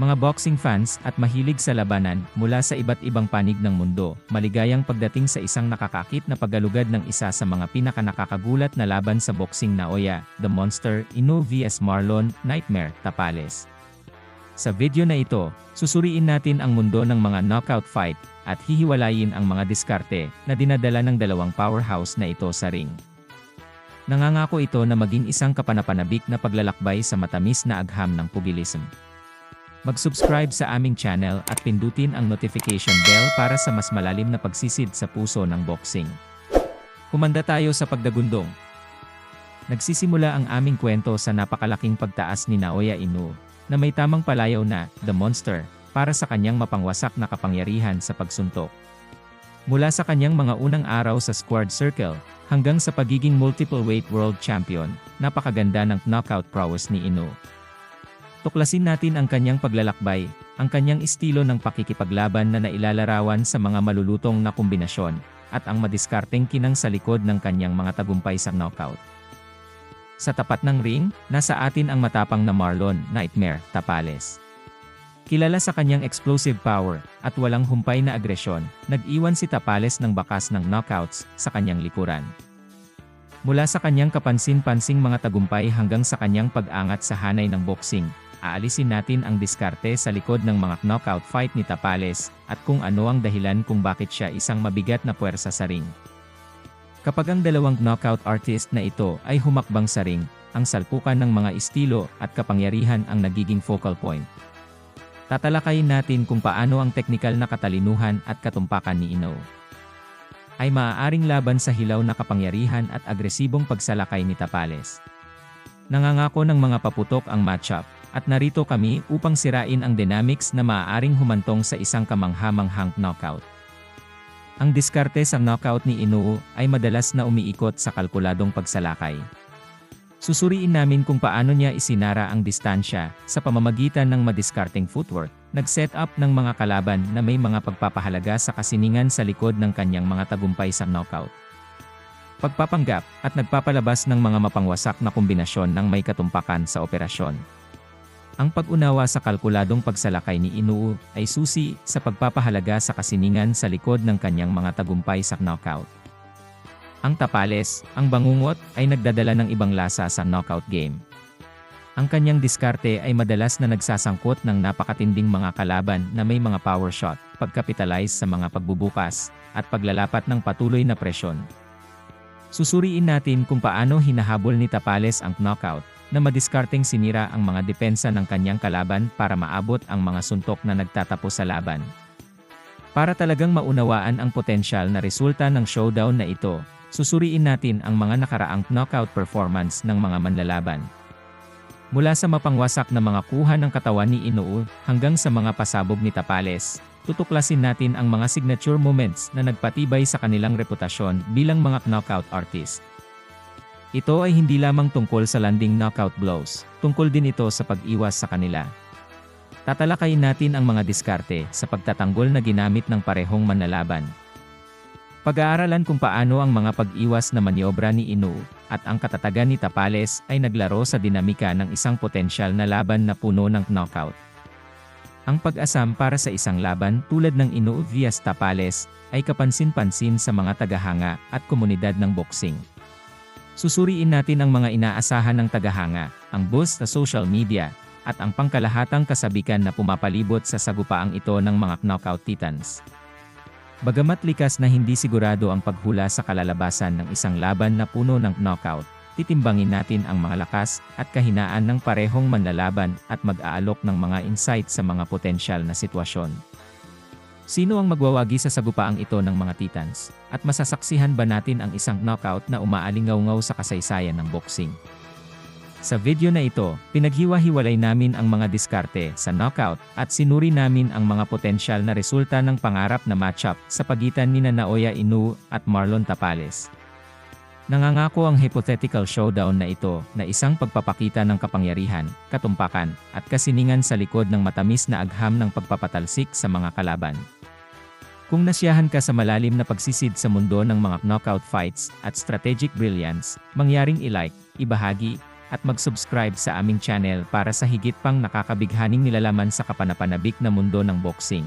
Mga boxing fans at mahilig sa labanan mula sa iba't ibang panig ng mundo, maligayang pagdating sa isang nakakakit na paggalugad ng isa sa mga pinakanakakagulat na laban sa boxing na Oya, The Monster, Inu vs Marlon, Nightmare, Tapales. Sa video na ito, susuriin natin ang mundo ng mga knockout fight at hihiwalayin ang mga diskarte na dinadala ng dalawang powerhouse na ito sa ring. Nangangako ito na maging isang kapanapanabik na paglalakbay sa matamis na agham ng pugilism. Mag-subscribe sa aming channel at pindutin ang notification bell para sa mas malalim na pagsisid sa puso ng boxing. Kumanda tayo sa pagdagundong. Nagsisimula ang aming kwento sa napakalaking pagtaas ni Naoya Inoue, na may tamang palayaw na, The Monster, para sa kanyang mapangwasak na kapangyarihan sa pagsuntok. Mula sa kanyang mga unang araw sa squared circle, hanggang sa pagiging multiple weight world champion, napakaganda ng knockout prowess ni Inoue. Tuklasin natin ang kanyang paglalakbay, ang kanyang estilo ng pakikipaglaban na nailalarawan sa mga malulutong na kombinasyon, at ang madiskarteng kinang sa likod ng kanyang mga tagumpay sa knockout. Sa tapat ng ring, nasa atin ang matapang na Marlon, Nightmare, Tapales. Kilala sa kanyang explosive power, at walang humpay na agresyon, nag-iwan si Tapales ng bakas ng knockouts sa kanyang likuran. Mula sa kanyang kapansin-pansing mga tagumpay hanggang sa kanyang pag-angat sa hanay ng boxing, aalisin natin ang diskarte sa likod ng mga knockout fight ni Tapales, at kung ano ang dahilan kung bakit siya isang mabigat na puwersa sa ring. Kapag ang dalawang knockout artist na ito ay humakbang sa ring, ang salpukan ng mga estilo at kapangyarihan ang nagiging focal point. Tatalakayin natin kung paano ang teknikal na katalinuhan at katumpakan ni Inoue ay maaaring laban sa hilaw na kapangyarihan at agresibong pagsalakay ni Tapales. Nangangako ng mga paputok ang matchup, at narito kami upang sirain ang dynamics na maaaring humantong sa isang kamanghamanghang knockout. Ang diskarte sa knockout ni Inoue ay madalas na umiikot sa kalkuladong pagsalakay. Susuriin namin kung paano niya isinara ang distansya sa pamamagitan ng madiskarteng footwork, nag-set up ng mga kalaban na may mga pagpapahalaga sa kasiningan sa likod ng kanyang mga tagumpay sa knockout. Pagpapanggap at nagpapalabas ng mga mapangwasak na kombinasyon ng may katumpakan sa operasyon. Ang pag-unawa sa kalkuladong pagsalakay ni Inoue ay susi sa pagpapahalaga sa kasiningan sa likod ng kanyang mga tagumpay sa knockout. Ang tapales, ang bangungot, ay nagdadala ng ibang lasa sa knockout game. Ang kanyang diskarte ay madalas na nagsasangkot ng napakatinding mga kalaban na may mga power shot, pagkapitalize sa mga pagbubukas, at paglalapat ng patuloy na presyon. Susuriin natin kung paano hinahabol ni Tapales ang knockout, na madiskarteng sinira ang mga depensa ng kanyang kalaban para maabot ang mga suntok na nagtatapos sa laban. Para talagang maunawaan ang potensyal na resulta ng showdown na ito, susuriin natin ang mga nakaraang knockout performance ng mga manlalaban. Mula sa mapangwasak na mga kuha ng katawan ni Inoue hanggang sa mga pasabog ni Tapales, tutuklasin natin ang mga signature moments na nagpatibay sa kanilang reputasyon bilang mga knockout artist. Ito ay hindi lamang tungkol sa landing knockout blows, tungkol din ito sa pag-iwas sa kanila. Tatalakayin natin ang mga diskarte sa pagtatanggol na ginamit ng parehong manlalaban. Pag-aaralan kung paano ang mga pag-iwas na maniobra ni Inoue at ang katatagan ni Tapales ay naglaro sa dinamika ng isang potensyal na laban na puno ng knockout. Ang pag-asam para sa isang laban tulad ng Inoue vs Tapales ay kapansin-pansin sa mga tagahanga at komunidad ng boxing. Susuriin natin ang mga inaasahan ng tagahanga, ang buzz sa social media, at ang pangkalahatang kasabikan na pumapalibot sa sagupaang ito ng mga knockout titans. Bagamat likas na hindi sigurado ang paghula sa kalalabasan ng isang laban na puno ng knockout, titimbangin natin ang mga lakas at kahinaan ng parehong manlalaban at mag-aalok ng mga insight sa mga potensyal na sitwasyon. Sino ang magwawagi sa sagupaang ito ng mga titans? At masasaksihan ba natin ang isang knockout na umaalingaw-ngaw sa kasaysayan ng boxing? Sa video na ito, pinaghiwa-hiwalay namin ang mga diskarte sa knockout at sinuri namin ang mga potensyal na resulta ng pangarap na matchup sa pagitan ni Naoya Inoue at Marlon Tapales. Nangangako ang hypothetical showdown na ito na isang pagpapakita ng kapangyarihan, katumpakan, at kasiningan sa likod ng matamis na agham ng pagpapatalsik sa mga kalaban. Kung nasiyahan ka sa malalim na pagsisid sa mundo ng mga knockout fights at strategic brilliance, mangyaring i-like, ibahagi, at mag-subscribe sa aming channel para sa higit pang nakakabighaning nilalaman sa kapanapanabik na mundo ng boxing.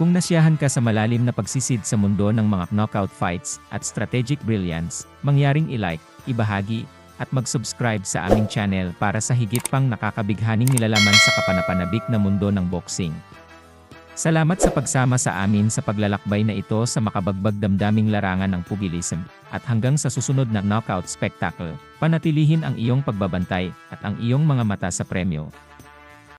Kung nasiyahan ka sa malalim na pagsisid sa mundo ng mga knockout fights at strategic brilliance, mangyaring i-like, ibahagi, at mag-subscribe sa aming channel para sa higit pang nakakabighaning nilalaman sa kapanapanabik na mundo ng boxing. Salamat sa pagsama sa amin sa paglalakbay na ito sa makabagbag damdaming larangan ng pugilism, at hanggang sa susunod na knockout spectacle, panatilihin ang iyong pagbabantay at ang iyong mga mata sa premyo.